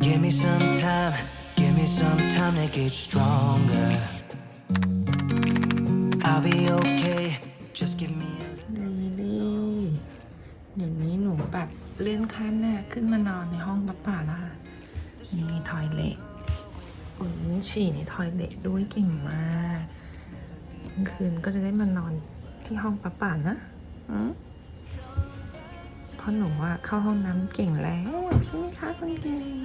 Give me some time, give me some time to get stronger. I'll be okay, just give me a little. ลิลี่เดี๋ยวนี้หนูแบบเลื่อนขั้นน่ะขึ้นมานอนในห้องป้าป่าละนี่มีทอยเล็ตอืมฉี่ในทอยเล็ตด้วยเก่งมากกลางคืนก็จะได้มานอนที่ห้องป้าป่านะ อืม เพราะหนูอะเข้าห้องน้ำเก่งแล้วใช่ไหมคะคนเก่ง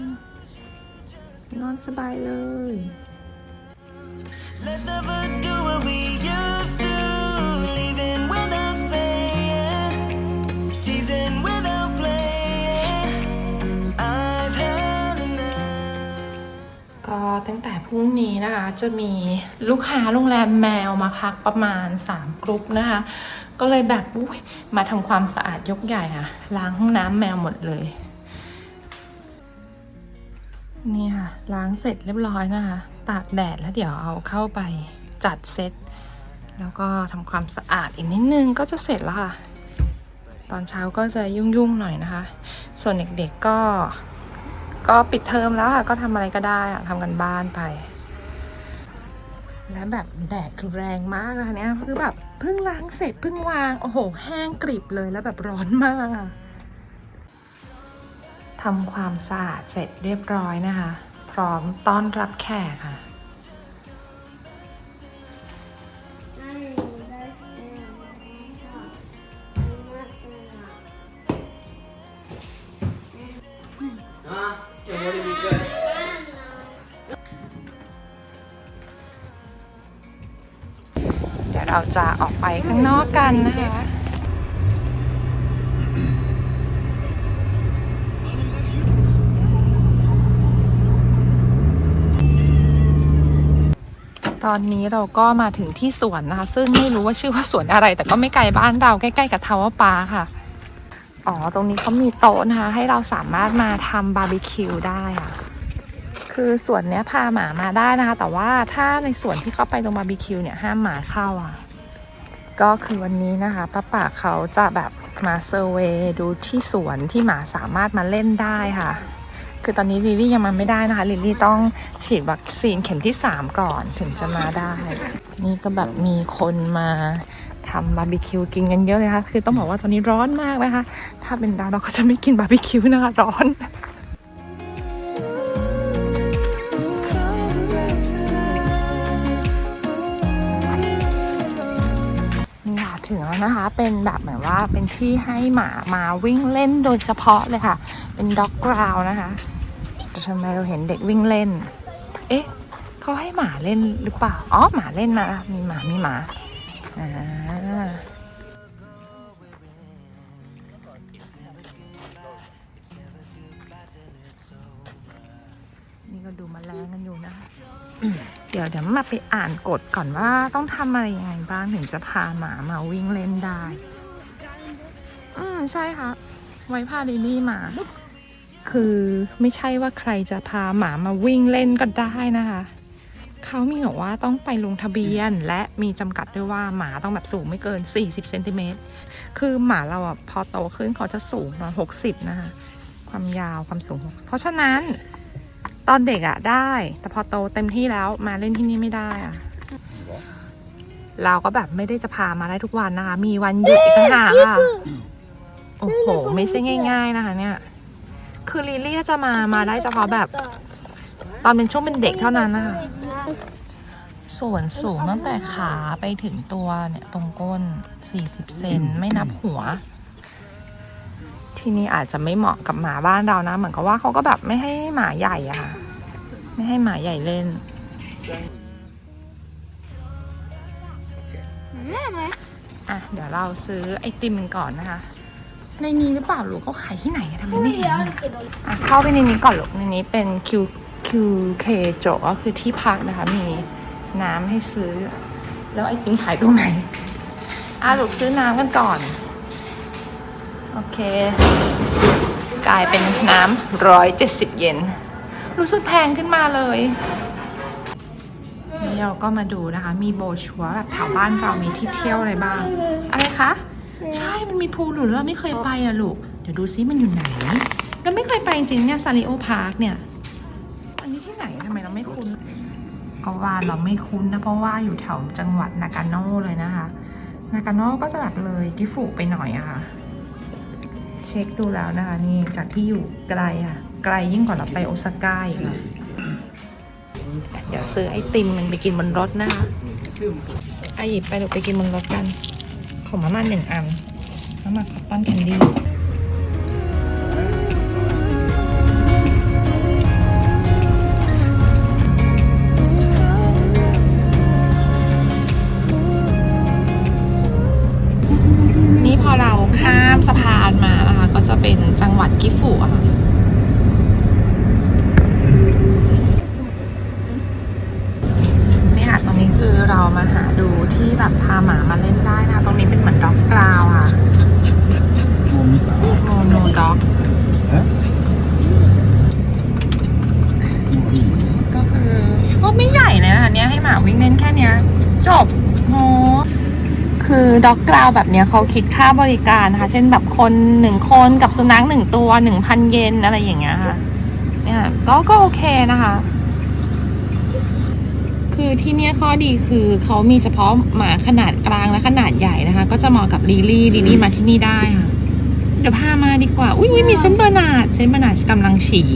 นอนสบายเลย Let's never do what we used to. Leaving without saying, teasing without playing. I've had enough. ก็ตั้งแต่พรุ่งนี้นะคะ จะมีลูกค้าโรงแรมแมวมาพักประมาณ 3 กรุ๊ปนะคะ ก็เลยแบบอุ๊ยมาทำความสะอาดยกใหญ่ค่ะ ล้างห้องน้ำแมวหมดเลย นี่ค่ะ ล้างเสร็จเรียบร้อยนะคะ ตากแดดแล้วเดี๋ยวเอาเข้าไปจัดเซตแล้วก็ทำความสะอาดอีกนิดนึงก็จะเสร็จแล้วค่ะ ตอนเช้าก็จะยุ่งๆหน่อยนะคะ ส่วนเด็กๆก็ ก็ปิดเทอมแล้วค่ะ ก็ทำอะไรก็ได้อะทำกันบ้านไป และแบบแดดคือแรงมากนะคะเนี่ยคือแบบ เพิ่งล้างเสร็จเพิ่งวาง โอ้โห แห้งกริบเลยแล้วแบบร้อนมากทำความสะอาดเสร็จเรียบร้อยนะคะ พร้อมต้อนรับแขกค่ะ เราจะออกไปข้างนอกกันนะคะตอนนี้เราก็มาถึงที่สวนนะคะ ซึ่งไม่รู้ว่าชื่อว่าสวนอะไร แต่ก็ไม่ไกลบ้านเราใกล้ๆกับทาวเวอร์ปาร์คค่ะ อ๋อ ตรงนี้เขามีโต๊ะนะคะ ให้เราสามารถมาทำบาร์บีคิวได้ค่ะคือสวนเนี้ยพาหมามาได้นะคะ แต่ว่าถ้าในสวนที่เขาไปตรงบาร์บีคิวเนี่ยห้ามหมาเข้าอะ ก็คือวันนี้นะคะป้าป่าเขาจะแบบมาเซอร์เวย์ดูที่สวนที่หมาสามารถมาเล่นได้ค่ะ คือตอนนี้ลิลลี่ยังมาไม่ได้นะคะ ลิลลี่ต้องฉีดวัคซีนเข็มที่ 3 ก่อนถึงจะมาได้ นี่ก็แบบมีคนมาทำบาร์บีคิวกินกันเยอะเลยค่ะ คือต้องบอกว่าตอนนี้ร้อนมากนะคะ ถ้าเป็นดาวเราก็จะไม่กินบาร์บีคิวนะคะร้อน นะคะ เป็นแบบเหมือนว่าเป็นที่ให้หมามาวิ่งเล่นโดยเฉพาะเลยค่ะ เป็นด็อกกราวนะคะแต่ทำไมเราเห็นเด็กวิ่งเล่น เอ๊ะเขาให้หมาเล่นหรือเปล่า อ๋อ หมาเล่นมา มีหมา มีหมา อ่า ดี๋ยวเดี๋ยวมาไปอ่านกฎก่อนว่าต้องทำอะไรยังไงบ้างถึงจะพาหมามาวิ่งเล่นได้ อืมใช่ค่ะ ไว้พาลิลลี่มา คือไม่ใช่ว่าใครจะพาหมามาวิ่งเล่นก็ได้นะคะเขามีบอกว่าต้องไปลงทะเบียนและมีจำกัดด้วยว่าหมาต้องแบบสูงไม่เกิน 40เซนติเมตรคือหมาเราอะพอโตขึ้นเขาจะสูงประมาณ60นะคะ ความยาวความสูง เพราะฉะนั้น ตอนเด็กอะได้ แต่พอโตเต็มที่แล้วมาเล่นที่นี่ไม่ได้อะเราก็แบบไม่ได้จะพามาได้ทุกวันนะคะ มีวันหยุดอีกต่างหากอะโอ้โห ไม่ใช่ง่าย ๆนะคะ เนี่ย คือลิลลี่จะมามาได้เฉพาะแบบ ตอนเป็นช่วงเป็นเด็กเท่านั้นนะคะส่วนสูงตั้งแต่ขาไปถึงตัวเนี่ยตรงก้น 40 เซนไม่นับหัว ที่นี่อาจจะไม่เหมาะกับหมาบ้านเรานะ เหมือนกับว่าเขาก็แบบไม่ให้หมาใหญ่อะค่ะ ไม่ให้หมาใหญ่เล่น อะ เดี๋ยวเราซื้อไอติมก่อนนะคะ ในนี้หรือเปล่าลูกเขาขายที่ไหนอะทำไมไม่เห็นอะอะเข้าไปในนี้ก่อนลูกในนี้เป็น Q QK โจก็คือที่พักนะคะ มีน้ำให้ซื้อ แล้วไอติมขายตรงไหนอะลูกซื้อน้ำกันก่อน โอเค กลายเป็นน้ำร้อยเจ็ดสิบเยนรู้สึกแพงขึ้นมาเลยนี่เราก็มาดูนะคะ มีโบชัวร์แบบแถวบ้านเรามีที่เที่ยวอะไรบ้าง อะไรคะ ใช่ มันมีพูลหลุนเราไม่เคยไปอะลูก เดี๋ยวดูซิมันอยู่ไหนเราไม่เคยไปจริงๆเนี่ยซาริโอพาร์คเนี่ยไม่คุ้น ก็ว่าเราไม่คุ้นนะ เพราะว่าอยู่แถวจังหวัดนากาโน่เลยนะคะ นากาโน่ก็จะแบบเลยกิฟุไปหน่อยอะค่ะ เช็คดูแล้วนะคะ นี่จากที่อยู่ไกลค่ะ ไกลยิ่งกว่าเราไปโอซาก้าอีกค่ะเดี๋ยวซื้อไอติมมันไปกินบนรถนะคะไอหยิบไปเดี๋ยวไปกินบนรถกัน ของมาม่าหนึ่งอันแล้วมาคอตตอนแคนดี้นี่พอเราข้ามสะพานมา เป็นจังหวัดกิฟุอะค่ะนี่ค่ะตรงนี้คือเรามาหาดูที่แบบพาหมามาเล่นได้นะคะตรงนี้เป็นเหมือนด็อกกราวค่ะโมโนด็อกก็คือก็ไม่ใหญ่เลยนะคะเนี้ยให้หมาวิ่งเล่นแค่เนี้ย จบโห คือด็อกกราวแบบเนี้ยเขาคิดค่าบริการนะคะ เช่นแบบคนหนึ่งคนกับสุนัขหนึ่งตัวหนึ่งพันเยนอะไรอย่างเงี้ยค่ะ เนี่ยก็ก็โอเคนะคะ คือที่เนี้ยข้อดีคือเขามีเฉพาะหมาขนาดกลางและขนาดใหญ่นะคะ ก็จะเหมาะกับลิลี่ลิลี่มาที่นี่ได้ค่ะ เดี๋ยวพามาดีกว่า อุ้ยอุ๊ยมีเซนต์เบอร์นาร์ดเซนต์เบอร์นาร์ดกำลังฉี่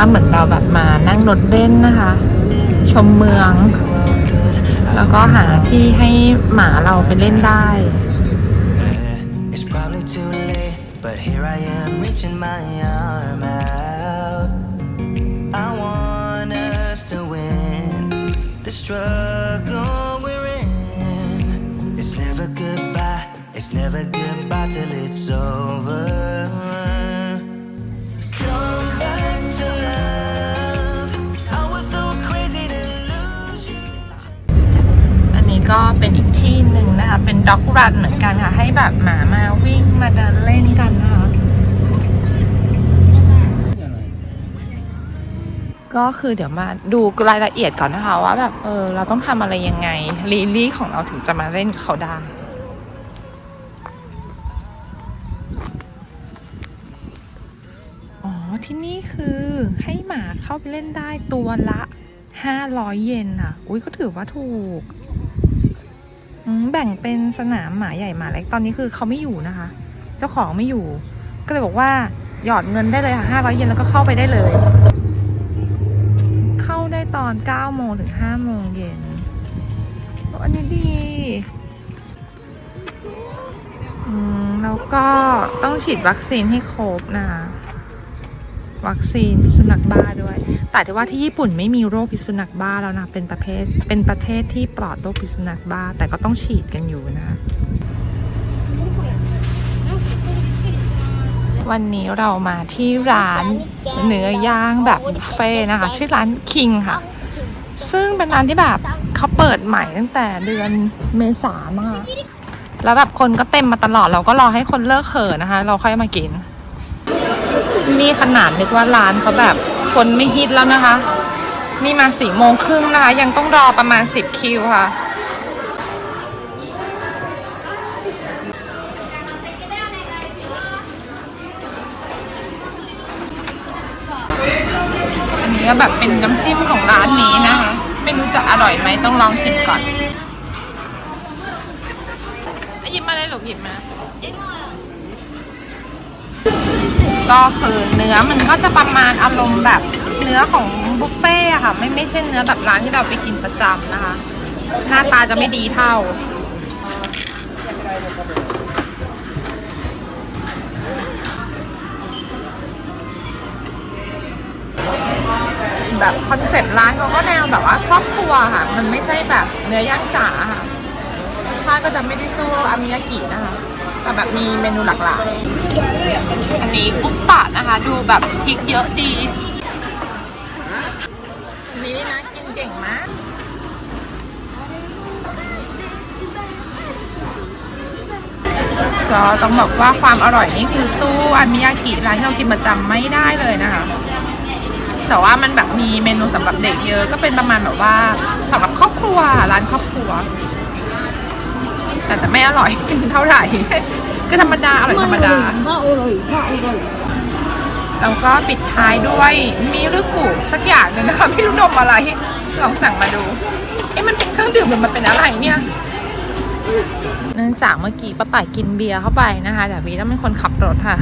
ว่าเหมือนเราแบบมานั่งรถเล่นนะคะ ชมเมือง แล้วก็หาที่ให้หมาเราไปเล่นได้ It's probably too late, but here I am reaching my เป็นด็อกรันเหมือนกันค่ะ ให้แบบหมามาวิ่งมาเดินเล่นกันนะคะก็คือเดี๋ยวมาดูรายละเอียดก่อนนะคะว่าแบบเออเราต้องทำอะไรยังไงลีลี่ของเราถึงจะมาเล่นเขาได้อ๋อที่นี่คือให้หมาเข้าไปเล่นได้ตัวละห้าร้อยเยนอะ อุ้ยก็ถือว่าถูก แบ่งเป็นสนามหมาใหญ่หมาเล็กตอนนี้คือเขาไม่อยู่นะคะ เจ้าของไม่อยู่ ก็เลยบอกว่าหยอดเงินได้เลยค่ะห้าร้อยเยนแล้วก็เข้าไปได้เลย เข้าได้ตอนเก้าโมงถึงห้าโมงเย็นอ้อันนี้ดีอืมแล้วก็ต้องฉีดวัคซีนให้ครบนะคะ วัคซีนพิษสุนัขบ้าด้วย แต่ที่ว่าที่ญี่ปุ่นไม่มีโรคพิษสุนัขบ้าแล้วนะ เป็นประเภท เป็นประเทศที่ปลอดโรคพิษสุนัขบ้า แต่ก็ต้องฉีดกันอยู่นะ วันนี้เรามาที่ร้านเนื้อย่างแบบบุฟเฟ่ต์นะคะ ชื่อร้านคิงค่ะ ซึ่งเป็นร้านที่แบบเขาเปิดใหม่ตั้งแต่เดือนเมษามาแล้วแบบคนก็เต็มมาตลอดเราก็รอให้คนเลิกเขินนะคะ เราค่อยมากิน นี่ขนาดนึกว่าร้านเขาแบบ คนไม่ฮิตแล้วนะคะ นี่มาสี่โมงครึ่งนะคะ ยังต้องรอประมาณสิบคิวค่ะ อันนี้ก็แบบเป็นน้ำจิ้มของร้านนี้นะคะ ไม่รู้จะอร่อยไหมต้องลองชิมก่อนหยิบมาเลยหลูกหยิบมา ก็คือเนื้อมันก็จะประมาณอารมณ์แบบเนื้อของบุฟเฟ่ค่ะ ไม่ไม่ใช่เนื้อแบบร้านที่เราไปกินประจำนะคะ หน้าตาจะไม่ดีเท่า แบบคอนเซ็ปต์ร้านเขาก็แนวแบบว่าครอบครัวค่ะ มันไม่ใช่แบบเนื้อย่างจ๋าค่ะรสชาติก็จะไม่ได้สู้อามิยากินะคะ แต่แบบมีเมนูหลากหลาย อันนี้กุ๊ปปะนะคะ ดูแบบพริกเยอะดีอันนี้นี่นะกินเก่งมากก็ต้องบอกว่าความอร่อยนี่คือสู้อามิยากิร้านที่เรากินประจำไม่ได้เลยนะคะ แต่ว่ามันแบบมีเมนูสำหรับเด็กเยอะก็เป็นประมาณแบบว่าสำหรับครอบครัวร้านครอบครัว แต่แต่ไม่อร่อย เท่าไหร่ ก็ธรรมดาอร่อยธรรมดามาอร่อยมาอร่อยแล้วก็ปิดท้ายด้วยมิรุกุสักอย่างหนึ่งนะคะไม่รู้นมอะไรลองสั่งมาดู เอ๊ะมันเป็นเครื่องดื่มหรือมันเป็นอะไรเนี่ยเนื่องจากเมื่อกี้ป้าป่ายกินเบียร์เข้าไปนะคะเดี๋ยววีต้องเป็นคนขับรถค่ะ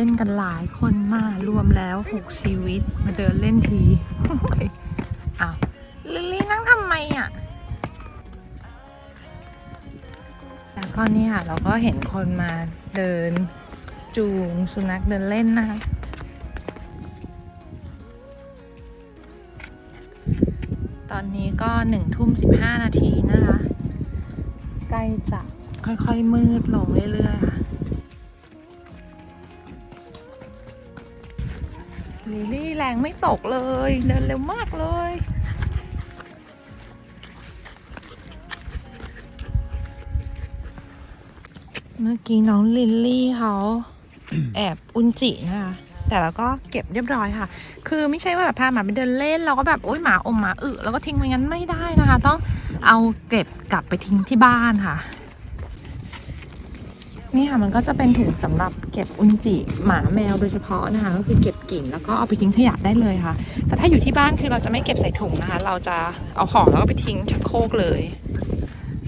ล่นกันหลายคนมารวมแล้วหกชีวิตมาเดินเล่นทีอ้าวลิลลี่นั่งทำไมอะแล้วก็เนี่ยค่ะเราก็เห็นคนมาเดินจูงสุนัขเดินเล่นนะคะตอนนี้ก็หนึ่งทุ่มสิบห้านาทีนะคะ ใกล้จะค่อยๆมืดลงเรื่อยๆ ลิลลี่แรงไม่ตกเลย เดินเร็วมากเลย เมื่อกี้น้องลิลลี่เขาแอบอุนจินะคะ แต่เราก็เก็บเรียบร้อยค่ะ คือไม่ใช่ว่าแบบพาหมาไปเดินเล่นเราก็แบบโอ๊ยหมาอมหมาอึแล้วก็ทิ้งไว้งั้นไม่ได้นะคะ ต้องเอาเก็บกลับไปทิ้งที่บ้านค่ะ นี่ค่ะมันก็จะเป็นถุงสำหรับเก็บอุจจิหมาแมวโดยเฉพาะนะคะ ก็คือเก็บกิ่งแล้วก็เอาไปทิ้งขยะได้เลยค่ะ แต่ถ้าอยู่ที่บ้านคือเราจะไม่เก็บใส่ถุงนะคะ เราจะเอาห่อแล้วก็ไปทิ้งชักโครกเลย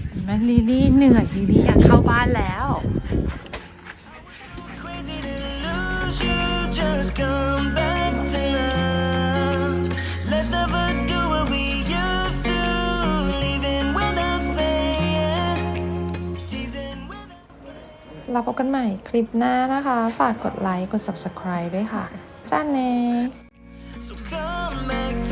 เห็นไหมลิลี่เหนื่อยลิลี่อยากเข้าบ้านแล้วเเราพบกันใหม่คลิปหน้านะคะ ฝากกดไลค์ กด subscribe ด้วยค่ะจ้าเน So come back